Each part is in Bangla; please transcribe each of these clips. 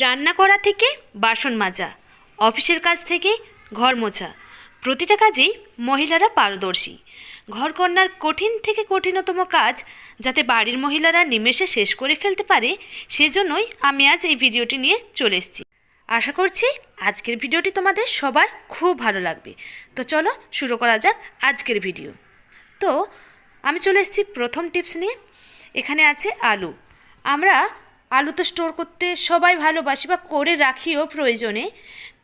রান্না করা থেকে বাসন মাজা, অফিসের কাজ থেকে ঘর মোছা। প্রতিটা কাজেই মহিলারা পারদর্শী। ঘরকন্যার কঠিন থেকে কঠিনতম কাজ যাতে বাড়ির মহিলারা নিমেষে শেষ করে ফেলতে পারে, সেজন্যই আমি আজ এই ভিডিওটি নিয়ে চলে এসেছি। আশা করছি আজকের ভিডিওটি তোমাদের সবার খুব ভালো লাগবে। তো চলো শুরু করা যাক আজকের ভিডিও। তো আমি চলে এসেছি প্রথম টিপস নিয়ে। এখানে আছে আলু। আমরা আলু তো স্টোর করতে সবাই ভালোবাসি বা করে রাখিও প্রয়োজনে।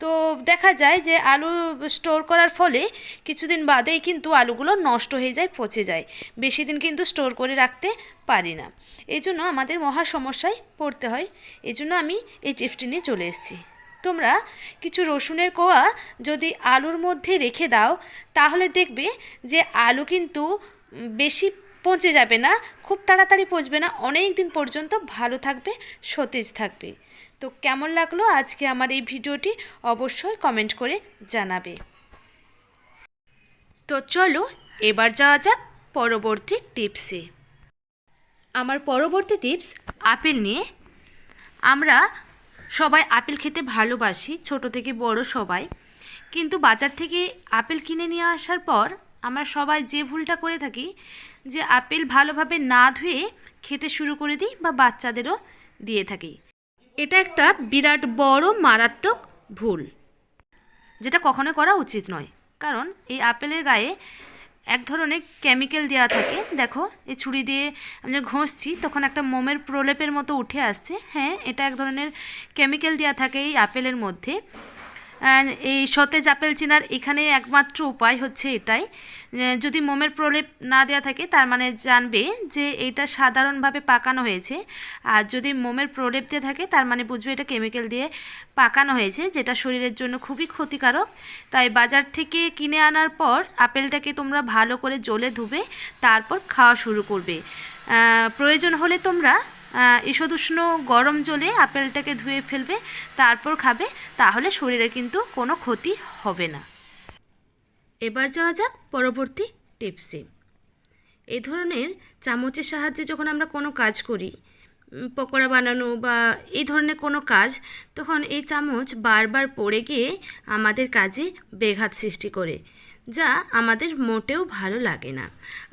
তো দেখা যায় যে আলু স্টোর করার ফলে কিছুদিন বাদেই কিন্তু আলুগুলো নষ্ট হয়ে যায়, পচে যায়। বেশি দিন কিন্তু স্টোর করে রাখতে পারি না। এই জন্য আমাদের মহা সমস্যায় পড়তে হয়। এই জন্য আমি এই টিপসটি নিয়ে চলে এসেছি। তোমরা কিছু রসুনের কোয়া যদি আলুর মধ্যে রেখে দাও, তাহলে দেখবে যে আলু কিন্তু বেশি পচে যাবে না, খুব তাড়াতাড়ি পচবে না, অনেক দিন পর্যন্ত ভালো থাকবে, সতেজ থাকবে। তো কেমন লাগল আজকে আমার এই ভিডিওটি অবশ্যই কমেন্ট করে জানাবে। তো চলো এবার যাওয়া যাক পরবর্তী টিপসে। আমার পরবর্তী টিপস, আপেল নিয়ে। আমরা সবাই আপেল খেতে ভালোবাসি, ছোট থেকে বড় সবাই। কিন্তু বাজার থেকে আপেল কিনে নিয়ে আসার পর আমরা সবাই যে ভুলটা করে থাকি যে আপেল ভালোভাবে না ধুয়ে খেতে শুরু করে দিই বা বাচ্চাদেরও দিয়ে থাকি। এটা একটা বিরাট বড় মারাত্মক ভুল, যেটা কখনো করা উচিত নয়। কারণ এই আপেলের গায়ে এক ধরনের কেমিক্যাল দেওয়া থাকে। দেখো, এই ছুরি দিয়ে আমি যখন ঘষছি তখন একটা মোমের প্রলেপের মতো উঠে আসছে। হ্যাঁ এটা এক ধরনের কেমিক্যাল দেওয়া থাকে এই আপেলের মধ্যে। এই সতেজ আপেল চিনার এখানে একমাত্র উপায় হচ্ছে এটাই। যদি মোমের প্রলেপ না দেওয়া থাকে তার মানে জানবে যে এটা সাধারণভাবে পাকানো হয়েছে। আর যদি মোমের প্রলেপ দিয়ে থাকে তার মানে বুঝবে এটা কেমিক্যাল দিয়ে পাকানো হয়েছে যেটা শরীরের জন্য খুবই ক্ষতিকারক। তাই বাজার থেকে কিনে আনার পর আপেলটাকে তোমরা ভালো করে জলে ধুবে তারপর খাওয়া শুরু করবে। প্রয়োজন হলে তোমরা আহ, ঈষদুষ্ণ গরম জলে আপেলটাকে ধুয়ে ফেলবে তারপর খাবে। তাহলে শরীরে কিন্তু কোনো ক্ষতি হবে না। এবার যাওয়া যাক পরবর্তী টিপসে। এই ধরনের চামচের সাহায্যে যখন আমরা কোনো কাজ করি পকোড়া বানানো বা এই ধরনের কোনো কাজ, তখন এই চামচ বারবার পড়ে গিয়ে আমাদের কাজে ব্যাঘাত সৃষ্টি করে, যা আমাদের মোটেও ভালো লাগে না।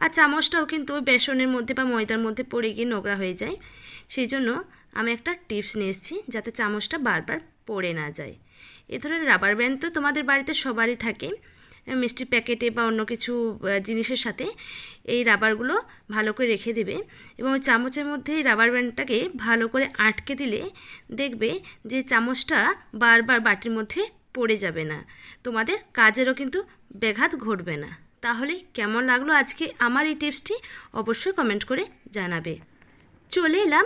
আর চামচটাও কিন্তু বেসনের মধ্যে বা ময়দার মধ্যে পড়ে গিয়ে নোংরা হয়ে যায়। সেই জন্য আমি একটা টিপস নিয়ে এসেছি যাতে চামচটা বারবার পড়ে না যায়। এ ধরনের রাবার ব্যান্ড তো তোমাদের বাড়িতে সবারই থাকে। মিষ্টির প্যাকেটে বা অন্য কিছু জিনিসের সাথে এই রাবারগুলো ভালো করে রেখে দেবে এবং চামচের মধ্যে এই রাবার ব্যান্ডটাকে ভালো করে আটকে দিলে দেখবে যে চামচটা বারবার বাটির মধ্যে পড়ে যাবে না। তোমাদের কাজেরও কিন্তু ব্যাঘাত ঘটবে না। তাহলে কেমন লাগল আজকে আমার এই টিপসটি অবশ্যই কমেন্ট করে জানাবে। চলে এলাম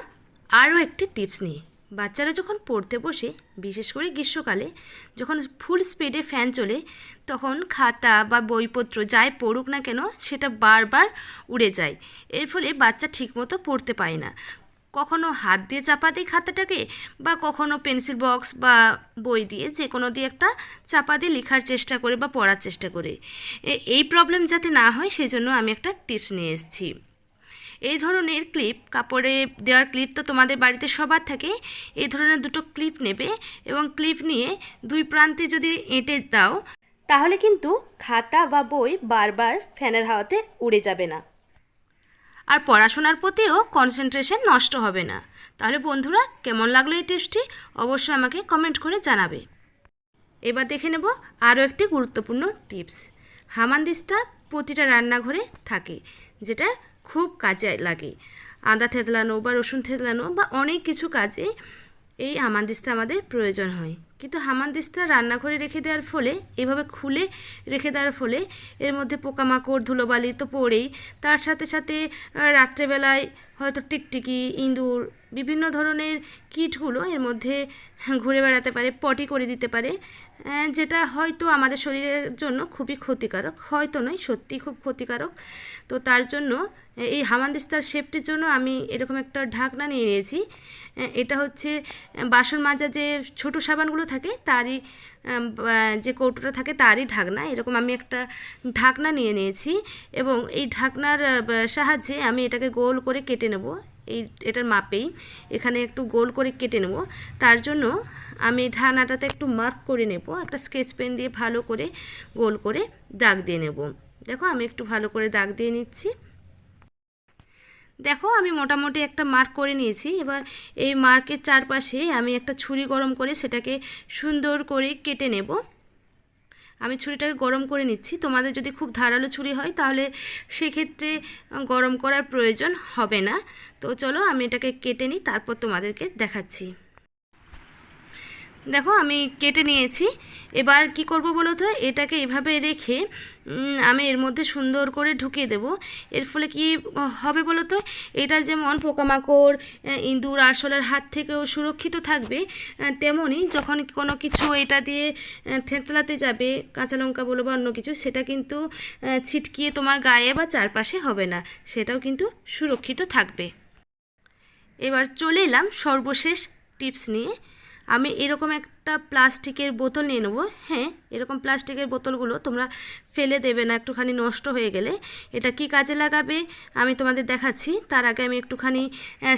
আরও একটি টিপস নিয়ে বাচ্চারা যখন পড়তে বসে, বিশেষ করে গ্রীষ্মকালে, যখন ফুল স্পিডে ফ্যান চলে, তখন খাতা বা বইপত্র যাই পড়ুক না কেন, সেটা বারবার উড়ে যায়। এর ফলে বাচ্চা ঠিকমতো পড়তে পায় না। কখনো হাত দিয়ে চাপা দিই খাতাটাকে বা কখনো পেন্সিল বক্স বা বই দিয়ে যে কোনো দিয়ে একটা চাপা দিয়ে লেখার চেষ্টা করে বা পড়ার চেষ্টা করে। এই প্রবলেম যাতে না হয় সেই জন্য আমি একটা টিপস নিয়ে এসেছি। এই ধরনের ক্লিপ কাপড়ে দেওয়ার ক্লিপ তো তোমাদের বাড়িতে সবার থাকে, এই ধরনের দুটো ক্লিপ নেবে এবং ক্লিপ নিয়ে দুই প্রান্তে যদি এঁটে দাও, তাহলে কিন্তু খাতা বা বই বারবার ফ্যানের হাওয়াতে উড়ে যাবে না। আর পড়াশোনার প্রতিও কনসেন্ট্রেশন নষ্ট হবে না। তাহলে বন্ধুরা, কেমন লাগল এই টিপসটি? অবশ্যই আমাকে কমেন্ট করে জানাবে। এবার দেখে নেব আরও একটি গুরুত্বপূর্ণ টিপস। হামানদিস্তা প্রতিটা রান্নাঘরে থাকে, যেটা খুব কাজে লাগে। আদা থেতলানো বা রসুন থেতলানো বা অনেক কিছু কাজে এই হামানদিস্তা আমাদের প্রয়োজন হয়। কিন্তু হামানদিস্তা রান্নাঘরে রেখে দেওয়ার ফলে, এভাবে খুলে রেখে দেওয়ার ফলে এর মধ্যে পোকামাকড়, ধুলোবালি তো পড়েই। তার সাথে সাথে রাত্রেবেলায় হয়তো টিকটিকি, ইঁদুর বিভিন্ন ধরনের কীটগুলো এর মধ্যে ঘুরে বেড়াতে পারে, পটি করে দিতে পারে যেটা হয়তো আমাদের শরীরের জন্য খুবই ক্ষতিকারক, হয়তো নয়, সত্যি খুব ক্ষতিকারক। তো তার জন্য এই হামানদিস্তার শেপটির জন্য আমি এরকম একটা ঢাকনা নিয়ে নিয়েছি। এটা হচ্ছে বাসন মাজা যে ছোট সাবানগুলো থাকে, তারই যে কৌটোটা থাকে, তারই ঢাকনা। এরকম আমি একটা ঢাকনা নিয়ে নিয়েছি এবং এই ঢাকনার সাহায্যে আমি এটাকে গোল করে কেটে নেব। এই এটার মাপেই এখানে একটু গোল করে কেটে নেব। তার জন্য আমি ঢাকনাটাতে একটু মার্ক করে নেব। একটা স্কেচ পেন দিয়ে ভালো করে গোল করে দাগ দিয়ে নেব। দেখো আমি একটু ভালো করে দাগ দিয়ে নিচ্ছি। দেখো আমি মোটামুটি একটা মার্ক করে নিয়েছি। এবার এই মার্কের চারপাশে আমি একটা ছুরি গরম করে সেটাকে সুন্দর করে কেটে নেব। আমি ছুরিটাকে গরম করে নিচ্ছি। তোমাদের যদি খুব ধারালো ছুরি হয়, তাহলে সেক্ষেত্রে গরম করার প্রয়োজন হবে না। তো চলো আমি এটাকে কেটে নিই, তারপর তোমাদেরকে দেখাচ্ছি। দেখো আমি কেটে নিয়েছি। এবার কি করব বলো তো? এটাকে এভাবে রেখে আমি এর মধ্যে সুন্দর করে ঢুকিয়ে দেব। এর ফলে কি হবে বলো তো? এটা যেমন পোকামাকড় ইঁদুর, আরশোলার হাত থেকেও সুরক্ষিত থাকবে। তেমনই যখন কোনো কিছু এটা দিয়ে থেতলাতে যাবে, কাঁচা লঙ্কা বলো বা অন্য কিছু, সেটা কিন্তু ছিটকিয়ে তোমার গায়ে বা চারপাশে হবে না। সেটাও কিন্তু সুরক্ষিত থাকবে। এবার চলে এলাম সর্বশেষ টিপস নিয়ে। আমি এরকম একটা প্লাস্টিকের বোতল নিয়ে নেব। হ্যাঁ এরকম প্লাস্টিকের বোতলগুলো তোমরা ফেলে দেবে না, একটুখানি নষ্ট হয়ে গেলে। এটা কি কাজে লাগাবে? আমি তোমাদের দেখাচ্ছি। তার আগে আমি একটুখানি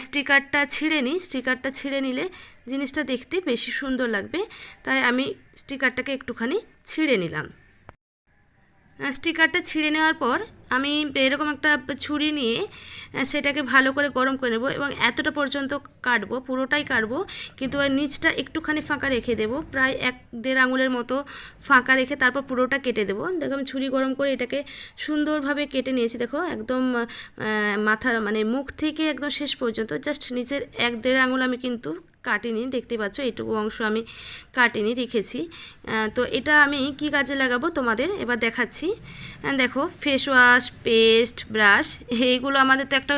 স্টিকারটা ছিঁড়ে নিই। স্টিকারটা ছিঁড়ে নিলে জিনিসটা দেখতে বেশি সুন্দর লাগবে। তাই আমি স্টিকারটাকে একটুখানি ছিঁড়ে নিলাম। স্টিকারটা ছিঁড়ে নেওয়ার পর আমি এরকম একটা ছুরি নিয়ে সেটাকে ভালো করে গরম করে নেব এবং এতটা পর্যন্ত কাটবো, পুরোটাই কাটবো। কিন্তু ওই নিচটা একটুখানি ফাঁকা রেখে দেবো, প্রায় এক দেড় আঙুলের মতো ফাঁকা রেখে তারপর পুরোটা কেটে দেবো। দেখো আমি ছুরি গরম করে এটাকে সুন্দরভাবে কেটে নিয়েছি। দেখো একদম মাথার মানে মুখ থেকে একদম শেষ পর্যন্ত জাস্ট নিচের এক দেড় আঙুল আমি কিন্তু কাটিনি, দেখতে পাচ্ছ এইটুকু অংশ আমি কাটিনি, রেখেছি। তো এটা আমি কি কাজে লাগাবো তোমাদের? এবার দেখাচ্ছি। দেখো ফেস ওয়াশ পেস্ট ব্রাশ এইগুলো আমাদের তো একটা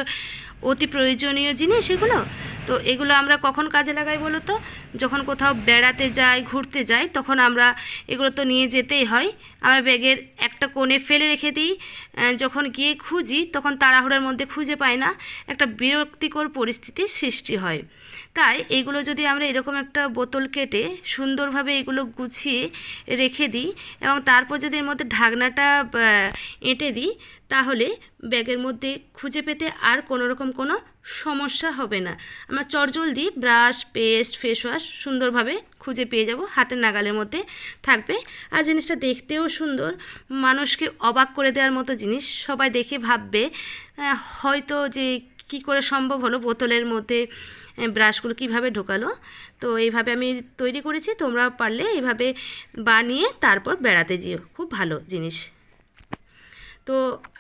অতি প্রয়োজনীয় জিনিস এগুলো তো এগুলো আমরা কখন কাজে লাগাই বলো তো? যখন কোথাও বেড়াতে যাই, ঘুরতে যাই, তখন আমরা এগুলো তো নিয়ে যেতেই হয়। আমার ব্যাগের একটা কোণে ফেলে রেখে দিই। যখন গিয়ে খুঁজি, তখন তাড়াহুড়ার মধ্যে খুঁজে পাই না। একটা বিরক্তিকর পরিস্থিতির সৃষ্টি হয়। তাই এগুলো যদি আমরা এরকম একটা বোতল কেটে সুন্দরভাবে এগুলো গুছিয়ে রেখে দিই এবং তারপর যদি এর মধ্যে ঢাকনাটা এঁটে দিই, তাহলে ব্যাগের মধ্যে খুঁজে পেতে আর কোনো রকম কোনো সমস্যা হবে না। আমরা চটজলদি ব্রাশ পেস্ট ফেস ওয়াশ সুন্দরভাবে খুঁজে পেয়ে যাব। হাতের নাগালের মধ্যে থাকবে। আর জিনিসটা দেখতেও সুন্দর। মানুষকে অবাক করে দেওয়ার মতো জিনিস। সবাই দেখে ভাববে হয়তো যে কি করে সম্ভব হলো বোতলের মধ্যে ব্রাশগুলো কীভাবে ঢোকালো। তো এইভাবে আমি তৈরি করেছি। তোমরা পারলে এইভাবে বানিয়ে তারপর বেড়াতে যেও। খুব ভালো জিনিস। তো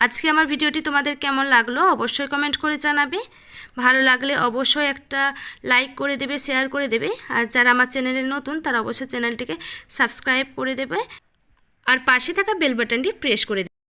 আজকে আমার ভিডিওটি তোমাদের কেমন লাগল অবশ্যই কমেন্ট করে জানাবে। ভালো লাগলে অবশ্যই একটা লাইক করে দেবে শেয়ার করে দেবে। আর যারা আমার চ্যানেলে নতুন, তারা অবশ্যই চ্যানেলটিকে সাবস্ক্রাইব করে দেবে। আর পাশে থাকা বেল বাটনটি প্রেস করে দেবে